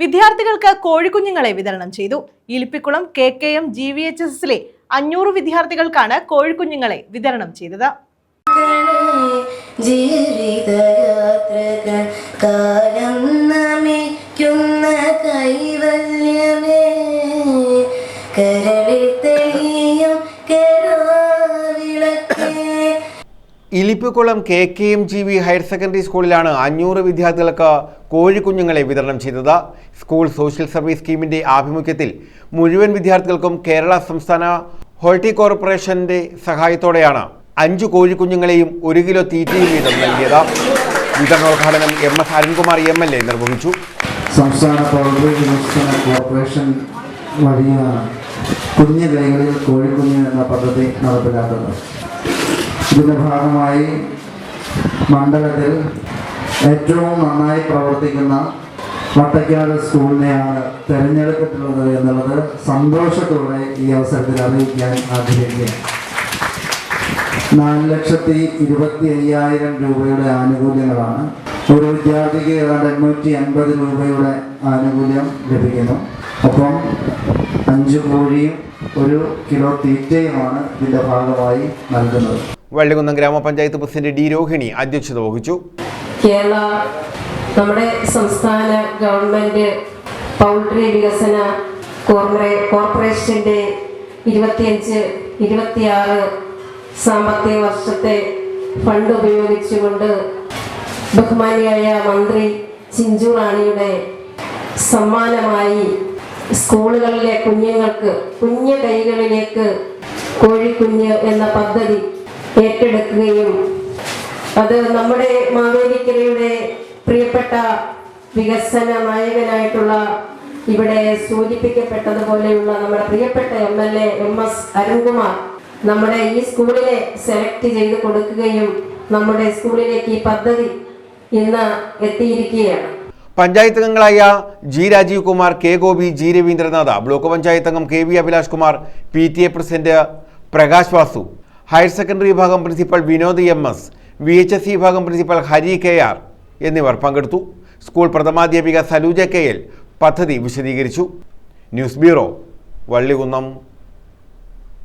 വിദ്യാർത്ഥികൾക്ക് കോഴിക്കുഞ്ഞുങ്ങളെ വിതരണം ചെയ്തു. Ilippikkulam K K M G V H S എസിലെ അഞ്ഞൂറ് വിദ്യാർത്ഥികൾക്കാണ് കോഴിക്കുഞ്ഞുങ്ങളെ വിതരണം ചെയ്തത്. കരളിൽ Ilippikkulam K K M G V higher secondary സ്കൂളിലാണ് അഞ്ഞൂറ് വിദ്യാർത്ഥികൾക്ക് കോഴിക്കുഞ്ഞുങ്ങളെ വിതരണം ചെയ്തത്. സ്കൂൾ സോഷ്യൽ സർവീസ് സ്കീമിന്റെ ആഭിമുഖ്യത്തിൽ മുഴുവൻ വിദ്യാർത്ഥികൾക്കും കേരള സംസ്ഥാന ഹോൾട്ടി കോർപ്പറേഷന്റെ സഹായത്തോടെയാണ് അഞ്ച് കോഴിക്കുഞ്ഞുങ്ങളെയും ഒരു കിലോ തീറ്റയും വീതം നൽകിയത്. വിതരണോദ്ഘാടനം M S Arunkumar M L A നിർവഹിച്ചു. സംസ്ഥാന കോർപ്പറേഷൻ വഴിയാണ് കുഞ്ഞു കൈകളിൽ കോഴിക്കുഞ്ഞ് എന്ന പദ്ധതി നടപ്പിലാക്കുന്നത്. ഇതിന്റെ ഭാഗമായി മണ്ഡലത്തിൽ ഏറ്റവും നന്നായി പ്രവർത്തിക്കുന്ന വട്ടയ്ക്കാട് സ്കൂളിനെയാണ് തിരഞ്ഞെടുത്തിട്ടുള്ളത് എന്നുള്ളത് സന്തോഷത്തോടെ ഈ അവസരത്തിൽ അറിയിക്കാൻ ആഗ്രഹിക്കുകയാണ്. നാല് ലക്ഷത്തി ഇരുപത്തി അയ്യായിരം രൂപയുടെ ആനുകൂല്യങ്ങളാണ്. ഒരു വിദ്യാർത്ഥിക്ക് ഏതാണ്ട് എണ്ണൂറ്റി അൻപത് രൂപയുടെ ആനുകൂല്യം ലഭിക്കുന്നു. ഒപ്പം അഞ്ച് കോഴിയും ഒരു കിലോ തീറ്റയുമാണ് ഇതിന്റെ ഭാഗമായി നൽകുന്നത്. വള്ളികുന്നം ഗ്രാമപഞ്ചായത്ത് പ്രസിഡന്റ് ഡി രോഹിണി അധ്യക്ഷത വഹിച്ചു. കേരള നമ്മുടെ സംസ്ഥാന ഗവൺമെന്റ് പൗൾട്രി വികസന കോർപ്പറേഷന്റെ കോർപ്പറേഷന്റെ ഇരുപത്തിയഞ്ച് ഇരുപത്തിയാറ് സാമ്പത്തിക വർഷത്തെ ഫണ്ട് ഉപയോഗിച്ചുകൊണ്ട് ബഹുമാനിയായ മന്ത്രി ചിഞ്ചു റാണിയുടെ സമ്മാനമായി സ്കൂളുകളിലെ കുഞ്ഞുങ്ങൾക്ക് കുഞ്ഞു കൈകളിലേക്ക് കോഴിക്കുഞ്ഞ് എന്ന പദ്ധതി ഏറ്റെടുക്കുകയും അത് നമ്മുടെ മാവേലിക്കരയുടെ പ്രിയപ്പെട്ട വികസന നായകനായിട്ടുള്ള ഇവിടെ സൂചിപ്പിക്കപ്പെട്ടതുപോലെയുള്ള നമ്മുടെ പ്രിയപ്പെട്ട M L A M S Arunkumar നമ്മുടെ ഈ സ്കൂളിനെ സെലക്ട് ചെയ്ത് കൊടുക്കുകയും നമ്മുടെ സ്കൂളിലേക്ക് ഈ പദ്ധതി ഇന്ന് എത്തിയിരിക്കുകയാണ്. പഞ്ചായത്ത് അംഗങ്ങളായ G Rajeev Kumar K Gopi G Raveendranath block panchayat അംഗം K V Abhilash Kumar P T A president Prakash Vasu higher secondary വിഭാഗം principal Vinod M S V H S C വിഭാഗം പ്രിൻസിപ്പൽ ഹരി കെ ആർ എന്നിവർ പങ്കെടുത്തു. School പ്രഥമാധ്യാപിക Saluja K L പദ്ധതി വിശദീകരിച്ചു. News bureau Vallikunnam.